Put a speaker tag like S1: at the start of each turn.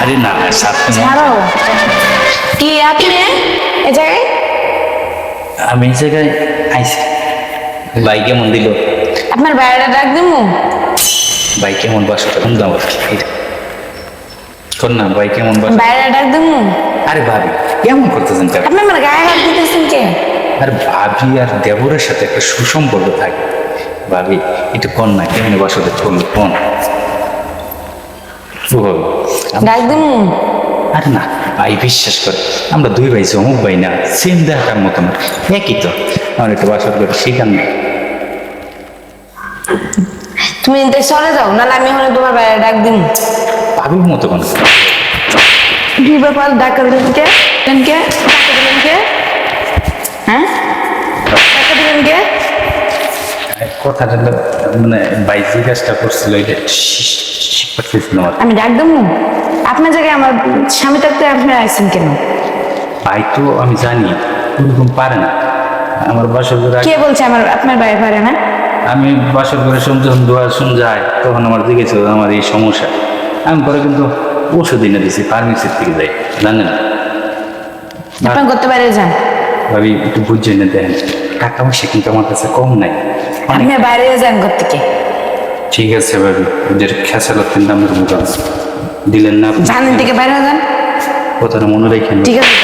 S1: আরে না সাথে
S2: ছাড়ো। কি আপনি? এ জায়গায়?
S1: আমি এই জায়গায় আইছি। ভাই কেমন দিল।
S2: আপনার বাইরে ডাক দিমু।
S1: ভাই কেমন বাসা কোন দাম কর না ভাই কেমন বাসা।
S2: বাইরে ডাক দিমু।
S1: আরে ভাবি কেমন করতেছেন
S2: আপনি আমার গায়ে হাত দিতেছেন কে?
S1: আর ভাবি আর দেবরের সাথে একটা সুসম্পর্ক থাকে। ভাবি একটু কন না কেমন বাসাতে চলল কোন
S2: ডাক
S1: আরে না ভাই বিশ্বাস করে আমরা দুই ভাই অমুক ভাই না সেম দেখার মতো না একই তো। আমার একটু বাসর করে শিখান না।
S2: তুমি চলে যাও নাহলে আমি হলে তোমার বাইরে ডাক দিন
S1: ভাবির মতো কোন।
S2: কি ব্যাপার ডাকা দিলেন কে? কে ডাকা দিলেন কে হ্যাঁ ডাকা দিলেন কে
S1: কথাটা মানে ভাই যে কাজটা করছিল এটা শিখতেছিল আমার
S2: আমি ডাক দিমু আপনার জায়গায় আমার স্বামী থাকতে আপনি আইসেন কেন?
S1: ভাই তো আমি জানি ওরকম পারে না। আমার বাসর করে
S2: কে বলছে আমার আপনার বাইরে পারে না?
S1: আমি বাসর শুন যখন দোয়া শুন যায় তখন আমার জিজ্ঞেস আমার এই সমস্যা? আমি পরে কিন্তু ওষুধ এনে দিছি ফার্মেসির থেকে যাই জানেন
S2: আপনি করতে বাইরে যান।
S1: ভাবি একটু বুঝে এনে দেন। টাকা পয়সা কিন্তু আমার কাছে কম নাই।
S2: আপনি বাইরে যান ঘর থেকে
S1: ঠিক আছে ভাবি ওদের খেসালত কিন্তু মুখ দিলেন না
S2: জানেন থেকে বাইরে যান।
S1: কথাটা মনে রেখেন।
S2: ঠিক আছে।